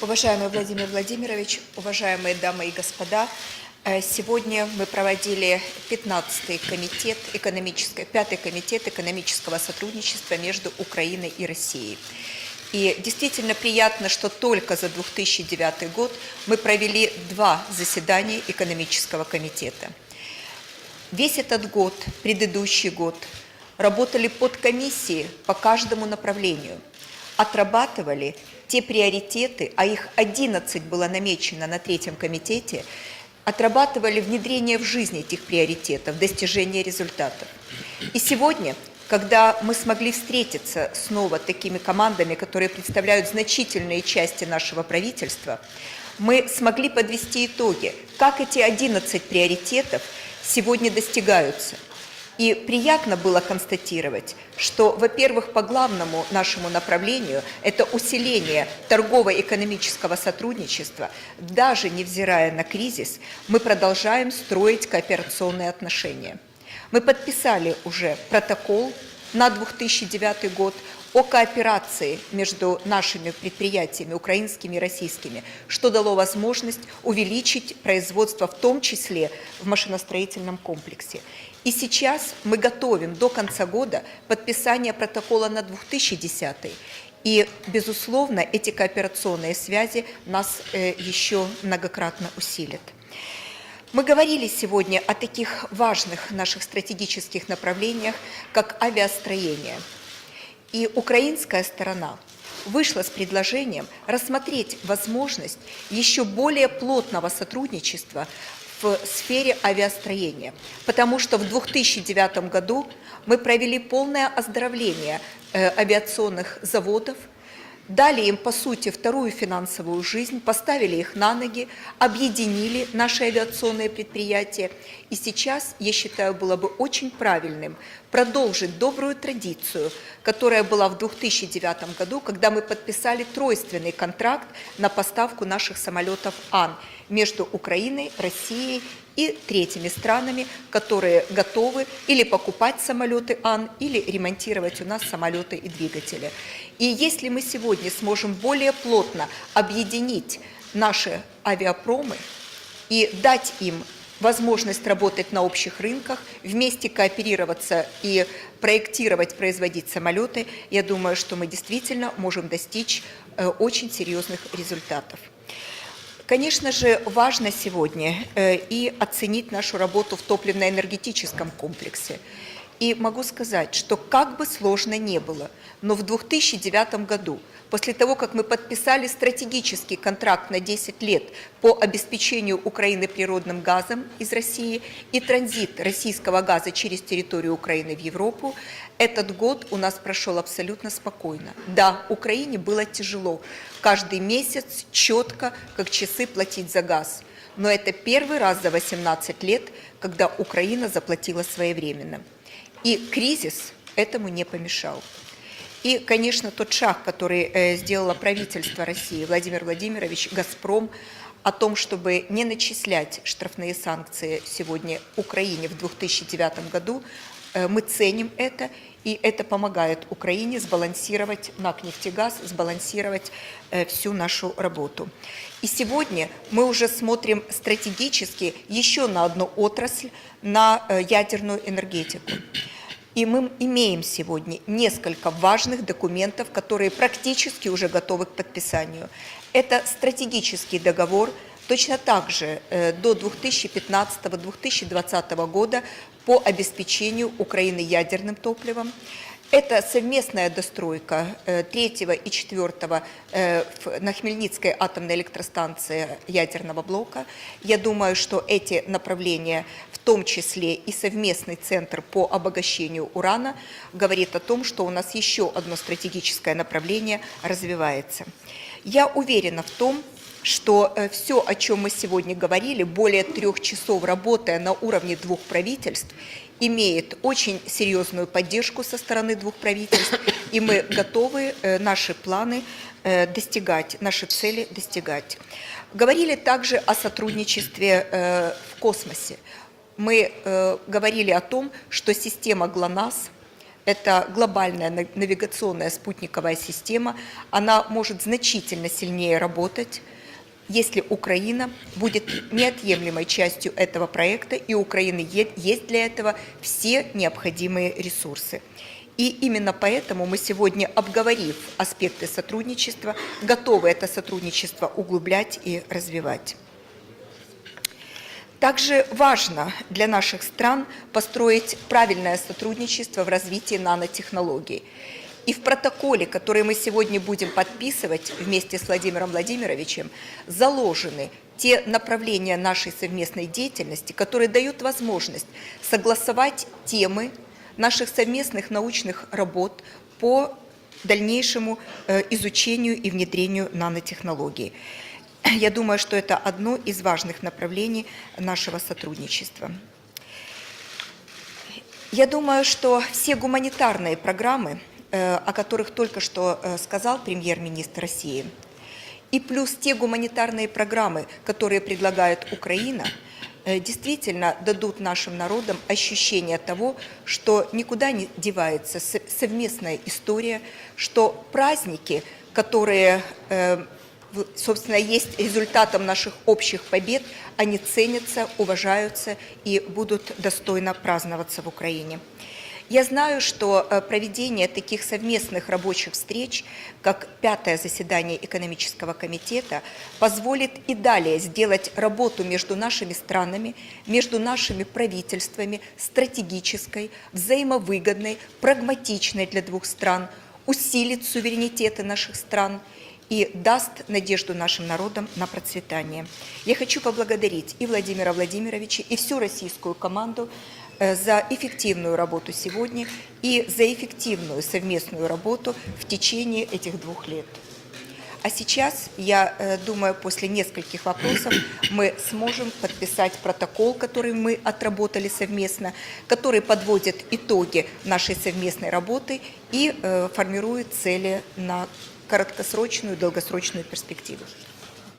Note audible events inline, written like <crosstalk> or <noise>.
Уважаемый Владимир Владимирович, уважаемые дамы и господа, э, сегодня мы проводили 15-й комитет экономической, 5 комитет экономического сотрудничества между Украиной и Россией. И действительно приятно, что только за 2009 год мы провели два заседания экономического комитета. Весь этот год, предыдущий год, работали подкомиссии по каждому направлению, отрабатывали те приоритеты, а их 11 было намечено на третьем комитете, отрабатывали внедрение в жизнь этих приоритетов, достижение результатов. И сегодня, когда мы смогли встретиться снова такими командами, которые представляют значительные части нашего правительства, мы смогли подвести итоги, как эти 11 приоритетов сегодня достигаются. И приятно было констатировать, что, во-первых, по главному нашему направлению, это усиление торгово-экономического сотрудничества, даже невзирая на кризис, мы продолжаем строить кооперационные отношения. Мы подписали уже протокол на 2009 год о кооперации между нашими предприятиями, украинскими и российскими, что дало возможность увеличить производство, в том числе в машиностроительном комплексе. И сейчас мы готовим до конца года подписание протокола на 2010 и, безусловно, эти кооперационные связи нас э, еще многократно усилят. Мы говорили сегодня о таких важных наших стратегических направлениях, как авиастроение. И украинская сторона вышла с предложением рассмотреть возможность еще более плотного сотрудничества в сфере авиастроения, потому что в 2009 году мы провели полное оздоровление э, авиационных заводов, дали им, по сути, вторую финансовую жизнь, поставили их на ноги, объединили наши авиационные предприятия. И сейчас, я считаю, было бы очень правильным продолжить добрую традицию, которая была в 2009 году, когда мы подписали тройственный контракт на поставку наших самолетов Ан между Украиной, Россией и третьими странами, которые готовы или покупать самолеты Ан, или ремонтировать у нас самолеты и двигатели. И если мы сегодня сможем более плотно объединить наши авиапромы и дать им возможность работать на общих рынках, вместе кооперироваться и проектировать, производить самолеты, я думаю, что мы действительно можем достичь э, очень серьезных результатов. Конечно же, важно сегодня э, и оценить нашу работу в топливно-энергетическом комплексе. И могу сказать, что как бы сложно не было, но в 2009 году, после того, как мы подписали стратегический контракт на 10 лет по обеспечению Украины природным газом из России и транзит российского газа через территорию Украины в Европу, этот год у нас прошел абсолютно спокойно. Да, Украине было тяжело. Каждый месяц четко, как часы, платить за газ. Но это первый раз за 18 лет, когда Украина заплатила своевременно. И кризис этому не помешал. И, конечно, тот шаг, который э, сделало правительство России, Владимир Владимирович, «Газпром», о том, чтобы не начислять штрафные санкции сегодня Украине в 2009 году, э, мы ценим это и это помогает Украине сбалансировать НАК «Нефтегаз», сбалансировать э, всю нашу работу. И сегодня мы уже смотрим стратегически еще на одну отрасль, на ядерную энергетику. И мы имеем сегодня несколько важных документов, которые практически уже готовы к подписанию. Это стратегический договор – Точно так же э, до 2015-2020 года по обеспечению Украины ядерным топливом. Это совместная достройка э, третьего и четвертого э, на Хмельницкой атомной электростанции ядерного блока. Я думаю, что эти направления, в том числе и совместный центр по обогащению урана, говорит о том, что у нас еще одно стратегическое направление развивается. Я уверена в том, что э, все, о чем мы сегодня говорили, более трех часов работая на уровне двух правительств, имеет очень серьезную поддержку со стороны двух правительств, и мы готовы э, наши планы э, достигать, наши цели достигать. Говорили также о сотрудничестве в космосе. Мы говорили о том, что система ГЛОНАСС Это глобальная на- навигационная спутниковая система. Она может значительно сильнее работать, если Украина будет неотъемлемой частью этого проекта, и у Украины есть для этого все необходимые ресурсы. И именно поэтому мы сегодня, обговорив аспекты сотрудничества, готовы это сотрудничество углублять и развивать. Также важно для наших стран построить правильное сотрудничество в развитии нанотехнологий. И в протоколе, который мы сегодня будем подписывать вместе с Владимиром Владимировичем, заложены те направления нашей совместной деятельности, которые дают возможность согласовать темы наших совместных научных работ по дальнейшему э, изучению и внедрению нанотехнологий. Я думаю, что это одно из важных направлений нашего сотрудничества. Я думаю, что все гуманитарные программы, о которых только что э, сказал премьер-министр России, и плюс те гуманитарные программы, которые предлагает Украина, э, действительно дадут нашим народам ощущение того, что никуда не девается со- совместная история, что праздники, которые, э, собственно, есть результатом наших общих побед, они ценятся, уважаются и будут достойно праздноваться в Украине. Я знаю, что э, проведение таких совместных рабочих встреч, как пятое заседание экономического комитета, позволит и далее сделать работу между нашими странами, между нашими правительствами стратегической, взаимовыгодной, прагматичной для двух стран, усилит суверенитеты наших стран и даст надежду нашим народам на процветание. Я хочу поблагодарить и Владимира Владимировича, и всю российскую команду за эффективную работу сегодня и за эффективную совместную работу в течение этих двух лет. А сейчас, я э, думаю, после нескольких вопросов <coughs> мы сможем подписать протокол, который мы отработали совместно, который подводит итоги нашей совместной работы и э, формирует цели на краткосрочную и долгосрочную перспективу.